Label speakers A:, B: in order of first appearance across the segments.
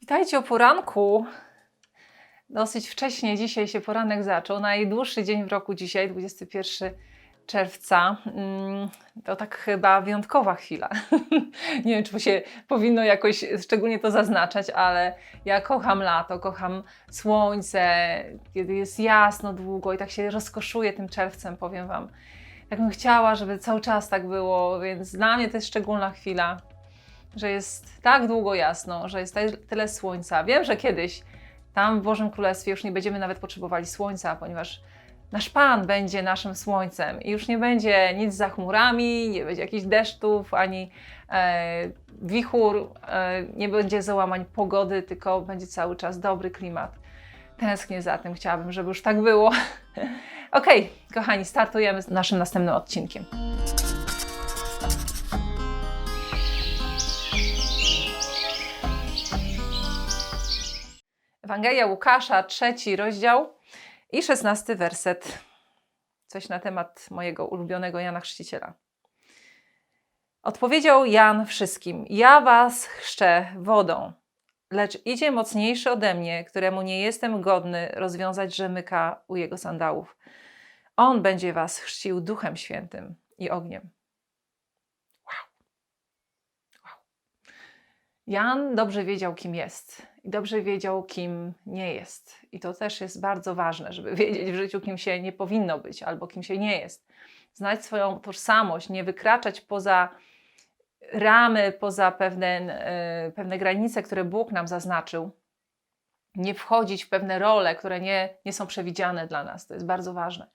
A: Witajcie o poranku. Dosyć wcześnie dzisiaj się poranek zaczął. Najdłuższy dzień w roku dzisiaj, 21 czerwca. Mm, To tak chyba wyjątkowa chwila. Nie wiem, czy się powinno jakoś szczególnie to zaznaczać, ale ja kocham lato, kocham słońce, kiedy jest jasno długo i tak się rozkoszuję tym czerwcem, powiem Wam. Tak bym chciała, żeby cały czas tak było, więc dla mnie to jest szczególna chwila że jest tak długo jasno, że jest ty- tyle słońca. Wiem, że kiedyś tam w Bożym Królestwie już nie będziemy nawet potrzebowali słońca, ponieważ nasz Pan będzie naszym słońcem i już nie będzie nic za chmurami, nie będzie jakichś deszczów ani e, wichur, e, nie będzie załamań pogody, tylko będzie cały czas dobry klimat. Tęsknię za tym, chciałabym, żeby już tak było. Okej, kochani, startujemy z naszym następnym odcinkiem. Ewangelia Łukasza, trzeci rozdział i szesnasty werset. Coś na temat mojego ulubionego Jana Chrzciciela. Odpowiedział Jan wszystkim: Ja was chrzczę wodą, lecz idzie mocniejszy ode mnie, któremu nie jestem godny rozwiązać rzemyka u jego sandałów. On będzie was chrzcił duchem świętym i ogniem. Jan dobrze wiedział, kim jest i dobrze wiedział, kim nie jest. I to też jest bardzo ważne, żeby wiedzieć w życiu, kim się nie powinno być albo kim się nie jest. Znać swoją tożsamość, nie wykraczać poza ramy, poza pewne, e, pewne granice, które Bóg nam zaznaczył. Nie wchodzić w pewne role, które nie, nie są przewidziane dla nas. To jest bardzo ważne.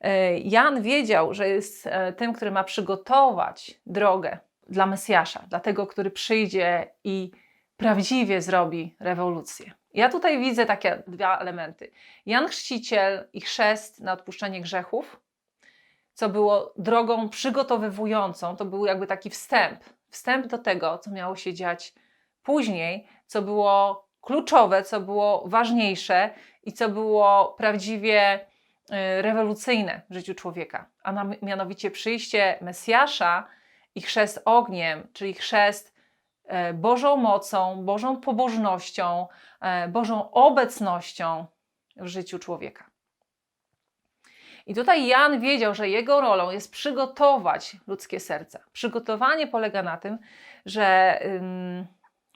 A: E, Jan wiedział, że jest e, tym, który ma przygotować drogę dla Mesjasza, dla tego, który przyjdzie i prawdziwie zrobi rewolucję. Ja tutaj widzę takie dwa elementy. Jan Chrzciciel i chrzest na odpuszczenie grzechów, co było drogą przygotowywującą, to był jakby taki wstęp, wstęp do tego, co miało się dziać później, co było kluczowe, co było ważniejsze i co było prawdziwie y, rewolucyjne w życiu człowieka, a mianowicie przyjście Mesjasza i chrzest ogniem, czyli chrzest e, Bożą mocą, Bożą pobożnością, e, Bożą obecnością w życiu człowieka. I tutaj Jan wiedział, że jego rolą jest przygotować ludzkie serca. Przygotowanie polega na tym, że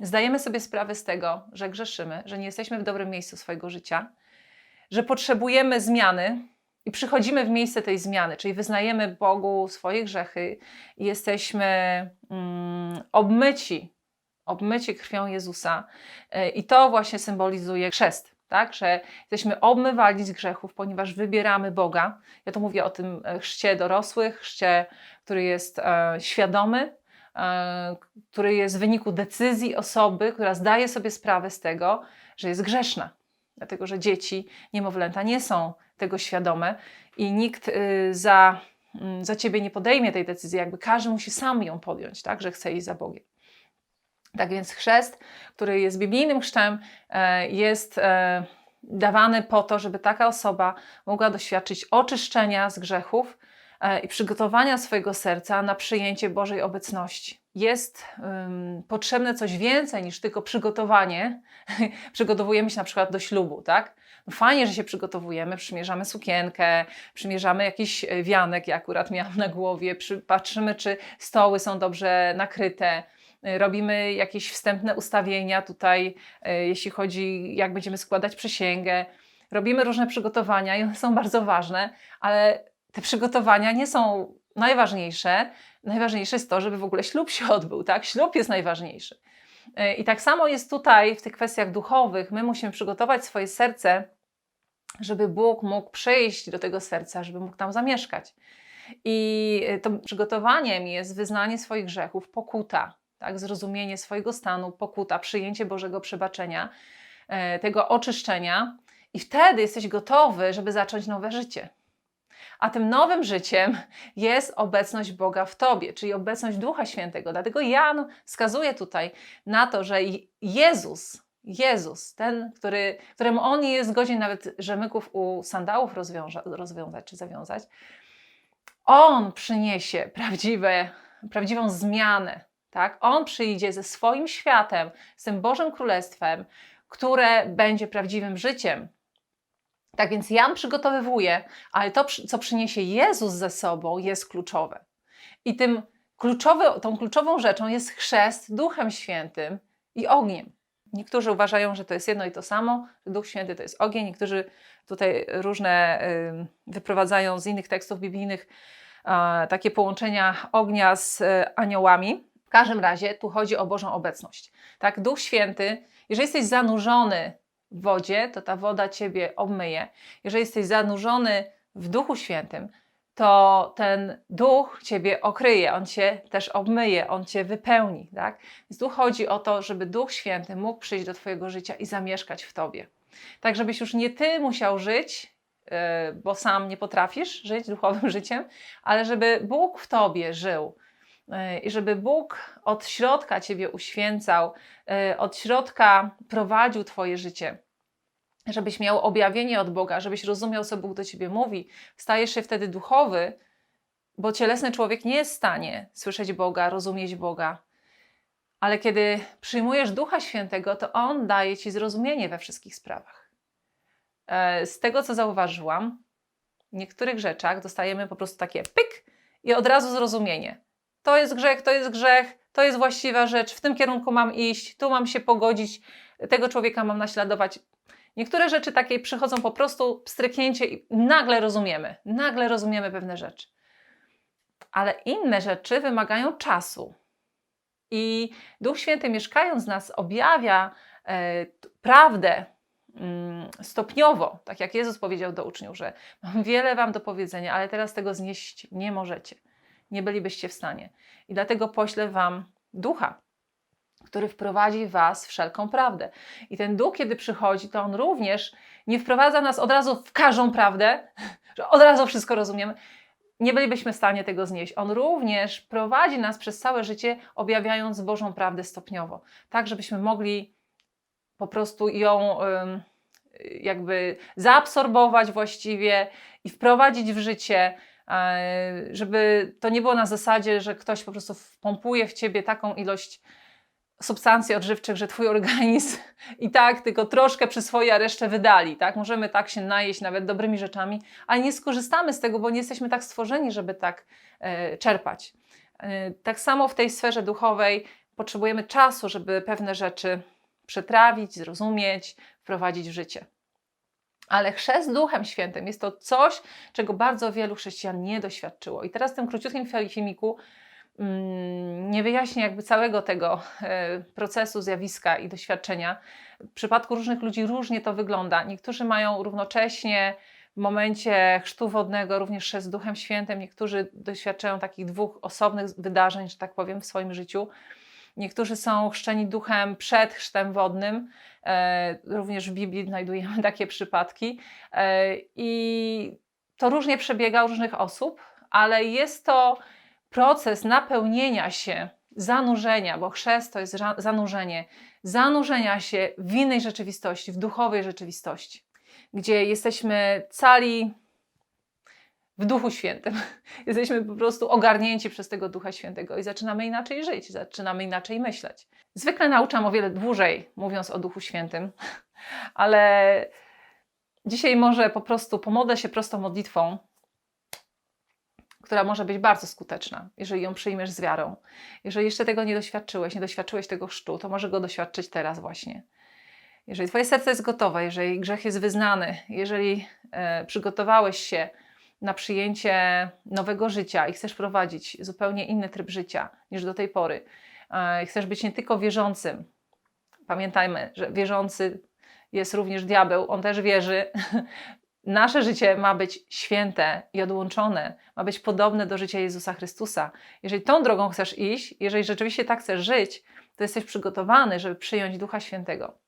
A: zdajemy sobie sprawę z tego, że grzeszymy, że nie jesteśmy w dobrym miejscu swojego życia, że potrzebujemy zmiany i przychodzimy w miejsce tej zmiany, czyli wyznajemy Bogu swoje grzechy i jesteśmy mm, obmyci, obmyci krwią Jezusa. E, I to właśnie symbolizuje chrzest, tak? że jesteśmy obmywani z grzechów, ponieważ wybieramy Boga. Ja tu mówię o tym e, chrzcie dorosłych, chrzcie, który jest e, świadomy, e, który jest w wyniku decyzji osoby, która zdaje sobie sprawę z tego, że jest grzeszna. Dlatego, że dzieci, niemowlęta nie są tego świadome i nikt y, za, mm, za ciebie nie podejmie tej decyzji, jakby każdy musi sam ją podjąć, tak, że chce iść za Bogiem. Tak więc chrzest, który jest biblijnym chrztem, e, jest e, dawany po to, żeby taka osoba mogła doświadczyć oczyszczenia z grzechów e, i przygotowania swojego serca na przyjęcie Bożej obecności. Jest ym, potrzebne coś więcej niż tylko przygotowanie. Przygotowujemy się na przykład do ślubu, tak? No fajnie, że się przygotowujemy, przymierzamy sukienkę, przymierzamy jakiś e, wianek, ja akurat miałam na głowie, patrzymy, czy stoły są dobrze nakryte, y, robimy jakieś wstępne ustawienia tutaj, y, jeśli chodzi, jak będziemy składać przysięgę. Robimy różne przygotowania i one są bardzo ważne, ale te przygotowania nie są najważniejsze. Najważniejsze jest to, żeby w ogóle ślub się odbył, tak? Ślub jest najważniejszy. Y, I tak samo jest tutaj w tych kwestiach duchowych. My musimy przygotować swoje serce, żeby Bóg mógł przyjść do tego serca, żeby mógł tam zamieszkać. I y, to przygotowaniem jest wyznanie swoich grzechów, pokuta, tak? zrozumienie swojego stanu, pokuta, przyjęcie Bożego przebaczenia, e, tego oczyszczenia, i wtedy jesteś gotowy, żeby zacząć nowe życie. A tym nowym życiem jest obecność Boga w tobie, czyli obecność Ducha Świętego. Dlatego Jan wskazuje tutaj na to, że Jezus, Jezus, ten, który, któremu on jest godzien nawet rzemyków u sandałów rozwiąza, rozwiązać czy zawiązać, on przyniesie prawdziwe, prawdziwą zmianę Tak? On przyjdzie ze swoim światem, z tym Bożym Królestwem, które będzie prawdziwym życiem. Tak więc Jan przygotowywuje, ale to, co przyniesie Jezus ze sobą, jest kluczowe. I tym kluczowy, tą kluczową rzeczą jest chrzest Duchem Świętym i ogniem. Niektórzy uważają, że to jest jedno i to samo, że Duch Święty to jest ogień. Niektórzy tutaj różne y, wyprowadzają z innych tekstów biblijnych y, takie połączenia ognia z y, aniołami. W każdym razie tu chodzi o Bożą obecność. Tak, Duch Święty, jeżeli jesteś zanurzony w wodzie, to ta woda ciebie obmyje. Jeżeli jesteś zanurzony w Duchu Świętym, to ten duch ciebie okryje, on cię też obmyje, on cię wypełni. Tak? Więc tu chodzi o to, żeby Duch Święty mógł przyjść do twojego życia i zamieszkać w tobie. Tak, żebyś już nie ty musiał żyć, e, bo sam nie potrafisz żyć duchowym życiem, ale żeby Bóg w tobie żył. E, I żeby Bóg od środka Ciebie uświęcał, e, od środka prowadził Twoje życie żebyś miał objawienie od Boga, żebyś rozumiał, co Bóg do ciebie mówi. Stajesz się wtedy duchowy, bo cielesny człowiek nie jest w stanie słyszeć Boga, rozumieć Boga. Ale kiedy przyjmujesz Ducha Świętego, to On daje ci zrozumienie we wszystkich sprawach. E, z tego, co zauważyłam, w niektórych rzeczach dostajemy po prostu takie pyk i od razu zrozumienie. To jest grzech, to jest grzech, to jest właściwa rzecz, w tym kierunku mam iść, tu mam się pogodzić, tego człowieka mam naśladować. Niektóre rzeczy takie przychodzą po prostu stryknięcie i nagle rozumiemy, nagle rozumiemy pewne rzeczy. Ale inne rzeczy wymagają czasu. I Duch Święty, mieszkając w nas, objawia e, prawdę mm, stopniowo, tak jak Jezus powiedział do uczniów, że mam wiele wam do powiedzenia, ale teraz tego znieść nie możecie. Nie bylibyście w stanie. I dlatego poślę wam ducha, który wprowadzi Was w wszelką prawdę. I ten duch, kiedy przychodzi, to on również nie wprowadza nas od razu w każdą prawdę, że od razu wszystko rozumiemy. Nie bylibyśmy w stanie tego znieść. On również prowadzi nas przez całe życie, objawiając Bożą prawdę stopniowo, tak żebyśmy mogli po prostu ją jakby zaabsorbować właściwie i wprowadzić w życie, żeby to nie było na zasadzie, że ktoś po prostu wpompuje w ciebie taką ilość substancji odżywczych, że twój organizm i tak tylko troszkę przyswoi, a resztę wydali. Tak? Możemy tak się najeść nawet dobrymi rzeczami, ale nie skorzystamy z tego, bo nie jesteśmy tak stworzeni, żeby tak e, czerpać. E, tak samo w tej sferze duchowej potrzebujemy czasu, żeby pewne rzeczy przetrawić, zrozumieć, wprowadzić w życie. Ale chrzest Duchem Świętym jest to coś, czego bardzo wielu chrześcijan nie doświadczyło. I teraz w tym króciutkim filmiku Mm, nie wyjaśni jakby całego tego e, procesu, zjawiska i doświadczenia. W przypadku różnych ludzi różnie to wygląda. Niektórzy mają równocześnie w momencie chrztu wodnego również z Duchem Świętym, niektórzy doświadczają takich dwóch osobnych wydarzeń, że tak powiem, w swoim życiu. Niektórzy są chrzczeni duchem przed chrztem wodnym. E, również w Biblii znajdujemy takie przypadki. E, I to różnie przebiega u różnych osób, ale jest to proces napełnienia się, zanurzenia, bo chrzest to jest zanurzenie, zanurzenia się w innej rzeczywistości, w duchowej rzeczywistości, gdzie jesteśmy cali w Duchu Świętym. Jesteśmy po prostu ogarnięci przez tego Ducha Świętego i zaczynamy inaczej żyć, zaczynamy inaczej myśleć. Zwykle nauczam o wiele dłużej, mówiąc o Duchu Świętym, ale dzisiaj może po prostu pomodlę się prostą modlitwą, która może być bardzo skuteczna, jeżeli ją przyjmiesz z wiarą. Jeżeli jeszcze tego nie doświadczyłeś, nie doświadczyłeś tego chrztu, to może go doświadczyć teraz właśnie. Jeżeli Twoje serce jest gotowe, jeżeli grzech jest wyznany, jeżeli e, przygotowałeś się na przyjęcie nowego życia i chcesz prowadzić zupełnie inny tryb życia niż do tej pory, e, chcesz być nie tylko wierzącym, pamiętajmy, że wierzący jest również diabeł, on też wierzy, Nasze życie ma być święte i odłączone, ma być podobne do życia Jezusa Chrystusa. Jeżeli tą drogą chcesz iść, jeżeli rzeczywiście tak chcesz żyć, to jesteś przygotowany, żeby przyjąć Ducha Świętego.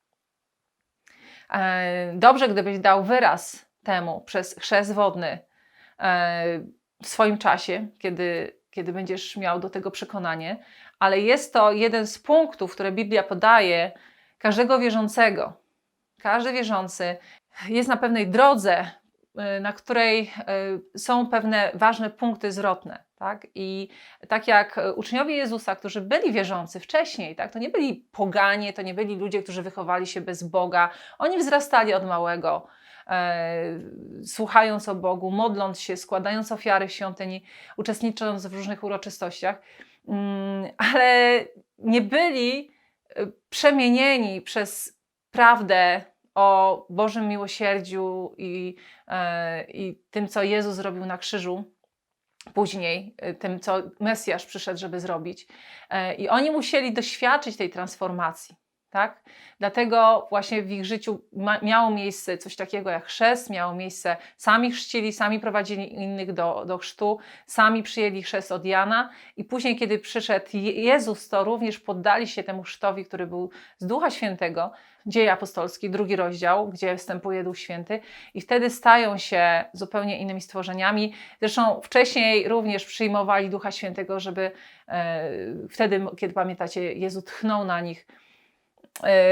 A: E, dobrze, gdybyś dał wyraz temu przez chrzest wodny w swoim czasie, kiedy, kiedy będziesz miał do tego przekonanie, ale jest to jeden z punktów, które Biblia podaje każdego wierzącego. Każdy wierzący jest na pewnej drodze, y, na której y, są pewne ważne punkty zwrotne. Tak? I tak jak uczniowie Jezusa, którzy byli wierzący wcześniej, tak? to nie byli poganie, to nie byli ludzie, którzy wychowali się bez Boga. Oni wzrastali od małego, słuchając o Bogu, modląc się, składając ofiary w świątyni, uczestnicząc w różnych uroczystościach, mm, ale nie byli e, przemienieni przez prawdę o Bożym miłosierdziu i, e, i tym, co Jezus zrobił na krzyżu później, e, tym, co Mesjasz przyszedł, żeby zrobić. E, I oni musieli doświadczyć tej transformacji. Tak? Dlatego właśnie w ich życiu ma, miało miejsce coś takiego jak chrzest, miało miejsce, sami chrzcili, sami prowadzili innych do, do chrztu, sami przyjęli chrzest od Jana i później, kiedy przyszedł Jezus, to również poddali się temu chrztowi, który był z Ducha Świętego, Dzieje Apostolskie, drugi rozdział, gdzie wstępuje Duch Święty i wtedy stają się zupełnie innymi stworzeniami. Zresztą wcześniej również przyjmowali Ducha Świętego, żeby e, wtedy, kiedy pamiętacie, Jezus tchnął na nich,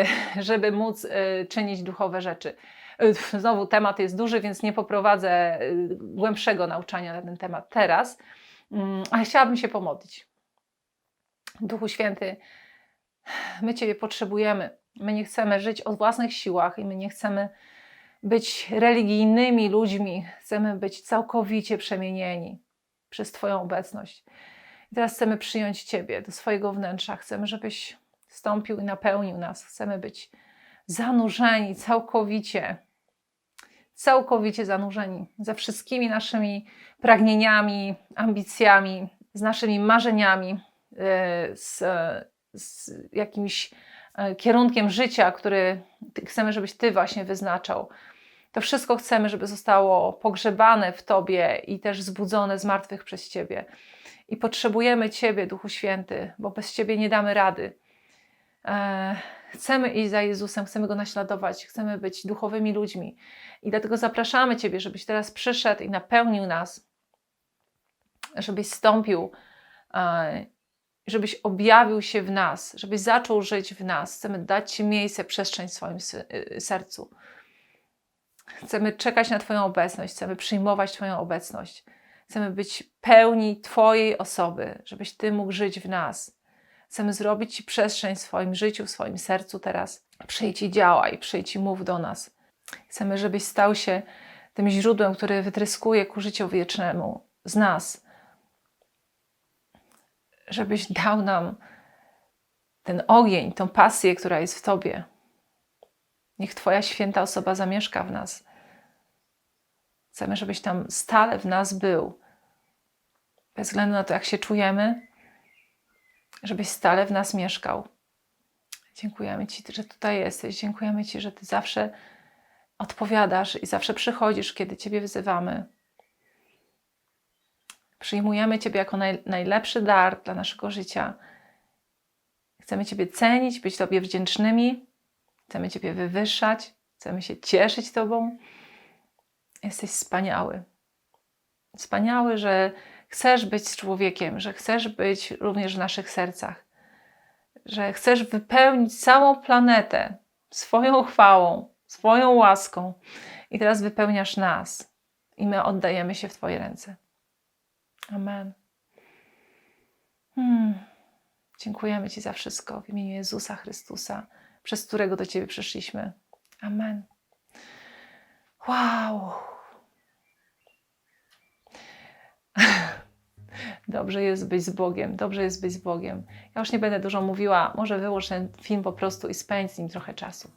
A: żeby móc e, czynić duchowe rzeczy. E, Znowu temat jest duży, więc nie poprowadzę głębszego nauczania na ten temat teraz, Mm, ale chciałabym się pomodlić. Duchu Święty, my Ciebie potrzebujemy. My nie chcemy żyć o własnych siłach i my nie chcemy być religijnymi ludźmi. Chcemy być całkowicie przemienieni przez Twoją obecność. I teraz chcemy przyjąć Ciebie do swojego wnętrza. Chcemy, żebyś wstąpił i napełnił nas. Chcemy być zanurzeni całkowicie, całkowicie zanurzeni ze wszystkimi naszymi pragnieniami, ambicjami, z naszymi marzeniami, yy, z, z jakimś e, kierunkiem życia, który chcemy, żebyś Ty właśnie wyznaczał. To wszystko chcemy, żeby zostało pogrzebane w Tobie i też zbudzone z martwych przez Ciebie. I potrzebujemy Ciebie, Duchu Święty, bo bez Ciebie nie damy rady. E, Chcemy iść za Jezusem, chcemy Go naśladować, chcemy być duchowymi ludźmi. I dlatego zapraszamy Ciebie, żebyś teraz przyszedł i napełnił nas, żebyś stąpił, e, żebyś objawił się w nas, żebyś zaczął żyć w nas. Chcemy dać Ci miejsce, przestrzeń w swoim y, sercu. Chcemy czekać na Twoją obecność, chcemy przyjmować Twoją obecność. Chcemy być pełni Twojej osoby, żebyś Ty mógł żyć w nas. Chcemy zrobić Ci przestrzeń w swoim życiu, w swoim sercu teraz. Przyjdź i działaj, przyjdź i mów do nas. Chcemy, żebyś stał się tym źródłem, które wytryskuje ku życiu wiecznemu z nas. Żebyś dał nam ten ogień, tą pasję, która jest w Tobie. Niech Twoja święta osoba zamieszka w nas. Chcemy, żebyś tam stale w nas był. Bez względu na to, jak się czujemy, żebyś stale w nas mieszkał. Dziękujemy Ci, że tutaj jesteś. Dziękujemy Ci, że Ty zawsze odpowiadasz i zawsze przychodzisz, kiedy Ciebie wzywamy. Przyjmujemy Ciebie jako naj, najlepszy dar dla naszego życia. Chcemy Ciebie cenić, być Tobie wdzięcznymi. Chcemy Ciebie wywyższać. Chcemy się cieszyć Tobą. Jesteś wspaniały. Wspaniały, że chcesz być człowiekiem, że chcesz być również w naszych sercach, że chcesz wypełnić całą planetę swoją chwałą, swoją łaską i teraz wypełniasz nas i my oddajemy się w Twoje ręce. Amen. Hmm. Dziękujemy Ci za wszystko w imieniu Jezusa Chrystusa, przez którego do Ciebie przyszliśmy. Amen. Wow. Dobrze jest być z Bogiem, dobrze jest być z Bogiem. Ja już nie będę dużo mówiła, może wyłącz ten film po prostu i spędź z nim trochę czasu.